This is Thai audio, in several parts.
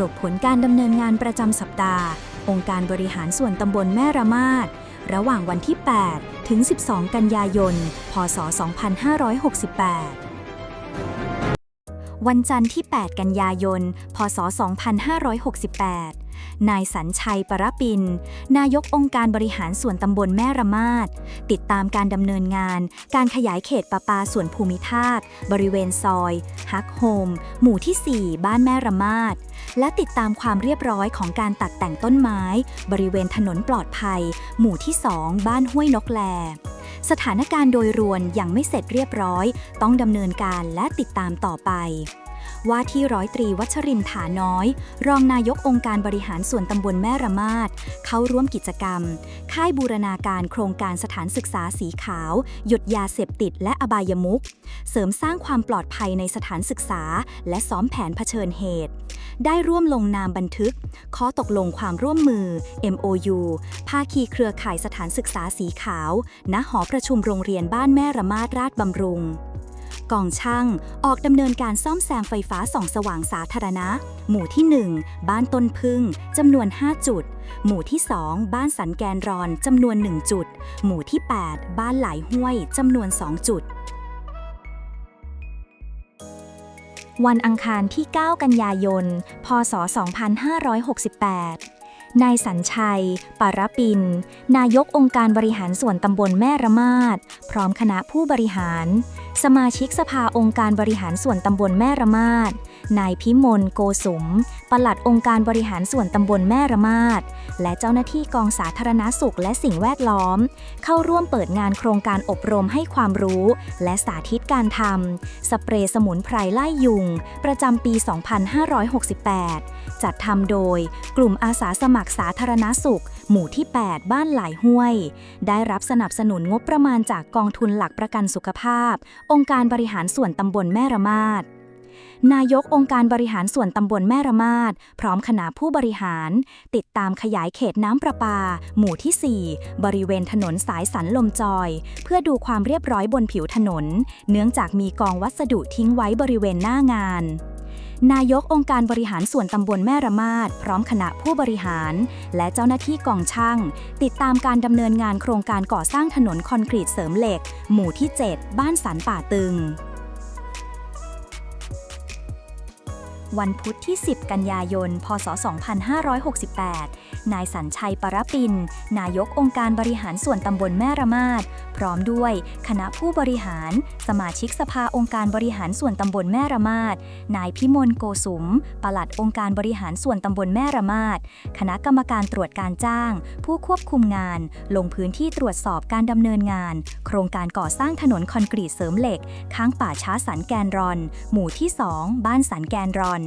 รุปผลการดำเนินงานประจำสัปดาห์ องค์การบริหารส่วนตำบลแม่ระมาดระหว่างวันที่ 8 ถึง 12 กันยายน พศ 2568 วันจันทร์ที่ 8 กันยายน พศ 2568 นายสัญชัยปรปิน นายกองค์การบริหารส่วนตำบลแม่ระมาดติดตามการดำเนินงาน การขยายเขตประปาส่วนภูมิภาค บริเวณซอย ฮักโฮม หมู่ที่ 4 บ้านแม่ระมาดและติดตามความเรียบร้อยของการตัดแต่งต้นไม้ บริเวณถนนปลอดภัย หมู่ที่ 2 บ้านห้วยนกแลสถานการณ์โดยรวมยังไม่เสร็จเรียบร้อย ต้องดำเนินการและติดตามต่อไป ว่าที่ร้อยตรีวัชรินถาน้อย รองนายกองค์การบริหารส่วนตำบลแม่ระมาดเข้าร่วมกิจกรรม ค่ายบูรณาการโครงการสถานศึกษาสีขาว หยุดยาเสพติดและอบายมุขเสริมสร้างความปลอดภัยในสถานศึกษา และซ้อมแผนเผชิญเหตุ ได้ร่วมลงนามบันทึกข้อตกลงความร่วมมือ MOU ภาคีเครือข่ายสถานศึกษาสีขาว ณ หอประชุมโรงเรียนบ้านแม่ระมาดราชบำรุง กองช่าง ออกดำเนินการซ่อมแซมไฟฟ้าส่องสว่างสาธารณะ หมู่ที่ 1 บ้านต้นพึ่งจำนวน 5 จุด หมู่ที่ 2 บ้านสันแกนรอนจำนวน 1 จุด หมู่ที่ 8 บ้านหลายห้วยจำนวน 2 จุด วันอังคารที่ 9 กันยายน พศ 2568นายสัญชัย ปารปิน นายกองค์การบริหารส่วนตำบลแม่ระมาด พร้อมคณะผู้บริหาร สมาชิกสภาองค์การบริหารส่วนตำบลแม่ระมาด นายพิมลโกสุม ปลัดองค์การบริหารส่วนตำบลแม่ระมาด และเจ้าหน้าที่กองสาธารณสุขและสิ่งแวดล้อม เข้าร่วมเปิดงานโครงการอบรมให้ความรู้ และสาธิตการทำสเปรย์สมุนไพรไล่ยุง ประจำปี 2568 จัดทำโดยกลุ่มอาสาสมัครสาธารณสุข หมู่ที่ 8 บ้านหลายห้วย ได้รับสนับสนุนงบประมาณจากกองทุนหลักประกันสุขภาพ องค์การบริหารส่วนตำบลแม่ระมาด นายกองค์การบริหารส่วนตำบลแม่ระมาดพร้อมคณะผู้บริหาร ติดตามขยายเขตน้ำประปา หมู่ที่ 4 บริเวณถนนสายสันลมจอย เพื่อดูความเรียบร้อยบนผิวถนน เนื่องจากมีกองวัสดุทิ้งไว้บริเวณหน้างานนายกองค์การบริหารส่วนตำบลแม่ระมาดพร้อมคณะผู้บริหาร และเจ้าหน้าที่กองช่าง ติดตามการดำเนินงานโครงการก่อสร้างถนนคอนกรีตเสริมเหล็ก หมู่ที่ 7 บ้านสันป่าตึง วันพุธที่ 10 กันยายน พศ 2568 นายสัญชัยปรปิน นายกองค์การบริหารส่วนตำบลแม่ระมาด พร้อมด้วยคณะผู้บริหาร สมาชิกสภาองค์การบริหารส่วนตำบลแม่ระมาด นายพิมลโกสุม ปลัดองค์การบริหารส่วนตำบลแม่ระมาด คณะกรรมการตรวจการจ้าง ผู้ควบคุมงาน ลงพื้นที่ตรวจสอบการดำเนินงาน โครงการก่อสร้างถนนคอนกรีตเสริมเหล็ก ข้างป่าช้าสันแกนรอน หมู่ที่ 2 บ้านสันแกนรอน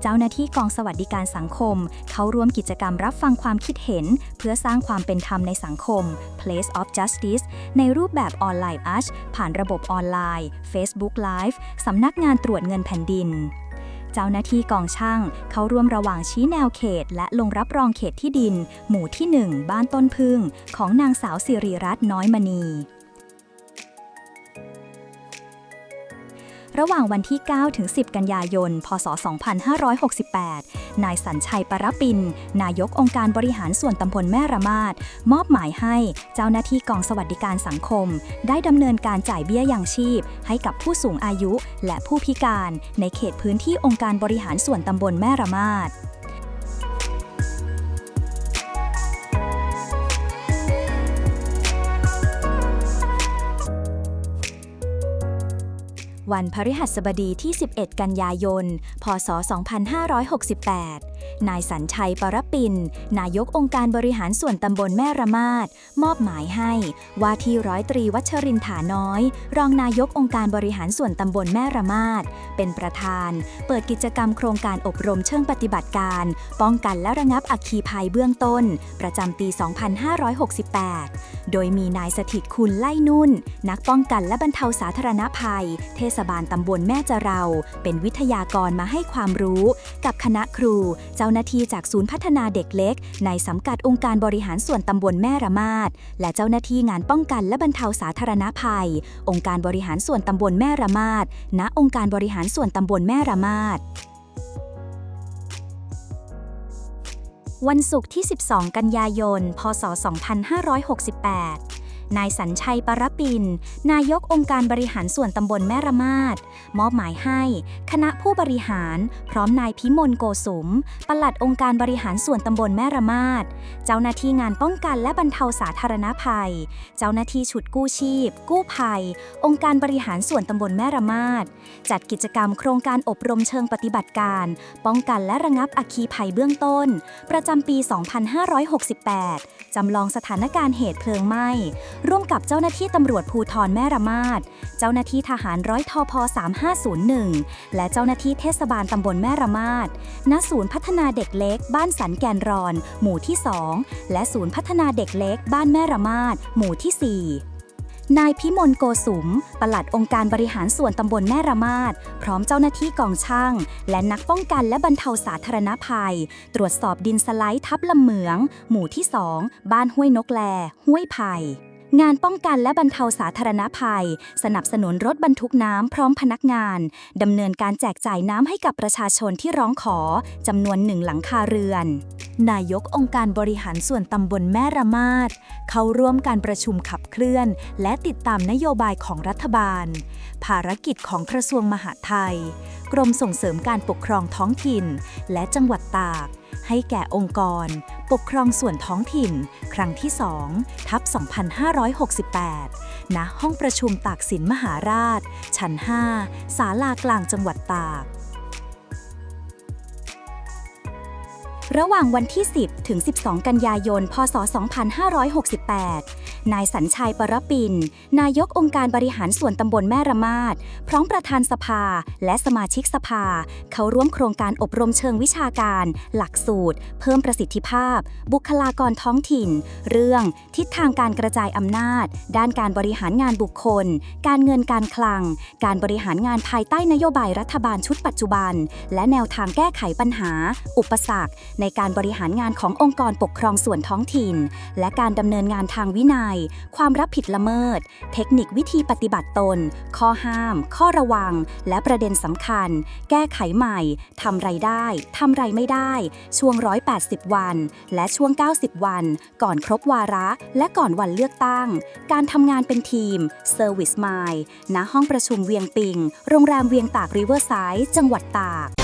เจ้าหน้าที่กองสวัสดิการสังคม เขาร่วมกิจกรรมรับฟังความคิดเห็น เพื่อสร้างความเป็นธรรมในสังคม Place of Justice ในรูปแบบออนไลน์อัชผ่านระบบออนไลน์ Facebook Live สำนักงานตรวจเงินแผ่นดินเจ้าหน้าที่กองช่าง เขาร่วมระหว่างชี้แนวเขต และลงรับรองเขตที่ดิน หมู่ที่ 1 บ้านต้นพึ่ง ของนางสาวสิริรัตน์น้อยมณี ระหว่างวันที่ 9 ถึง 10 กันยายน พศ 2568 นายสัญชัยปรปิน นายกองค์การบริหารส่วนตำบลแม่ระมาดมอบหมายให้เจ้าหน้าที่กองสวัสดิการสังคม ได้ดำเนินการจ่ายเบี้ยยังชีพ ให้กับผู้สูงอายุและผู้พิการ ในเขตพื้นที่องค์การบริหารส่วนตำบลแม่ระมาด วันพฤหัสบดีที่ 11 กันยายน พศ 2568 นายสัญชัยปรปิน นายกองค์การบริหารส่วนตำบลแม่ระมาดมอบหมายให้ ว่าที่ร้อยตรีวัชรินถาน้อย รองนายกองค์การบริหารส่วนตำบลแม่ระมาดเป็นประธาน เปิดกิจกรรมโครงการอบรมเชิงปฏิบัติการ ป้องกันและระงับอัคคีภัยเบื้องต้น ประจำปี 2568 โดยมีนายสถิตคุณไล่นุ่น นักป้องกันและบรรเทาสาธารณภัย เทศบาลตำบลแม่จะเรา เป็นวิทยากรมาให้ความรู้ กับคณะครูเจ้า้าหน้าที่จากศูนย์พัฒนาเด็กเล็ก ในสังกัดองค์การบริหารส่วนตำบลแม่ระมาด และเจ้าหน้าที่งานป้องกันและบรรเทาสาธารณภัย องค์การบริหารส่วนตำบลแม่ระมาด ณ องค์การบริหารส่วนตำบลแม่ระมาดวันศุกร์ที่ 12 กันยายน พศ 2568 นายสัญชัยปรปิน นายกองค์การบริหารส่วนตำบลแม่ระมาดมอบหมายให้ คณะผู้บริหาร พร้อมนายพิมลโกสุม ปลัดองค์การบริหารส่วนตำบลแม่ระมาดเจ้าหน้าที่งานป้องกันและบรรเทาสาธารณภัย เจ้าหน้าที่ชุดกู้ชีพ กู้ภัย องค์การบริหารส่วนตำบลแม่ระมาดจัดกิจกรรมโครงการอบรมเชิงปฏิบัติการ ป้องกันและระงับอัคคีภัยเบื้องต้น ประจำปี 2568 จำลองสถานการณ์เหตุเพลิงไหม้ร่วมกับเจ้าหน้าที่ตำรวจภูธรแม่ระมาด เจ้าหน้าที่ทหารร้อยทอพ3501 และเจ้าหน้าที่เทศบาลตำบลแม่ระมาด ณ ศูนย์พัฒนาเด็กเล็ก บ้านสันแกนรอน หมู่ที่ 2 และศูนย์พัฒนาเด็กเล็ก บ้านแม่ระมาด หมู่ที่ 4นายพิมลโกสุม ปลัดองค์การบริหารส่วนตำบลแม่ระมาด พร้อมเจ้าหน้าที่กองช่าง และนักป้องกันและบรรเทาสาธารณภัย ตรวจสอบดินสไลด์ทับลำเหมือง หมู่ที่ 2 บ้านห้วยนกแล ห้วยไผ่ งานป้องกันและบรรเทาสาธารณภัย สนับสนุนรถบรรทุกน้ำพร้อมพนักงานดำเนินการแจกจ่ายน้ำให้กับประชาชนที่ร้องขอจำนวนหนึ่งหลังคาเรือน นายกองค์การบริหารส่วนตำบลแม่ระมาดเข้าร่วมการประชุมขับเคลื่อน และติดตามนโยบายของรัฐบาล ภารกิจของกระทรวงมหาดไทย กรมส่งเสริมการปกครองท้องถิ่น และจังหวัดตาก ให้แก่องค์กร ปกครองส่วนท้องถิ่น ครั้งที่2ทับ2568 ณ ห้องประชุมตากสินมหาราช ชั้น 5 ศาลากลางจังหวัดตาก ระหว่างวันที่ 10 ถึง 12 กันยายน พศ 2568 นายสัญชัยปรปิน นายกองค์การบริหารส่วนตำบลแม่ระมาด พร้อมประธานสภาและสมาชิกสภา เขาร่วมโครงการอบรมเชิงวิชาการ หลักสูตร เพิ่มประสิทธิภาพ บุคลากรท้องถิ่น เรื่อง ทิศทางการกระจายอำนาจ ด้านการบริหารงานบุคคล การเงินการคลัง การบริหารงานภายใต้นโยบายรัฐบาลชุดปัจจุบัน และแนวทางแก้ไขปัญหา อุปสรรคในการบริหารงานขององค์กรปกครองส่วนท้องถิ่น และการดำเนินงานทางวินัย ความรับผิดละเมิด เทคนิควิธีปฏิบัติตน ข้อห้าม ข้อระวัง และประเด็นสำคัญ แก้ไขใหม่ทำไรได้ทำไรไม่ได้ ช่วง 180 วัน และช่วง 90 วัน ก่อนครบวาระ และก่อนวันเลือกตั้ง การทำงานเป็นทีม Service Mind ณห้องประชุมเวียงปิง โรงแรมเวียงตากริเวอร์ไซด์จังหวัดตาก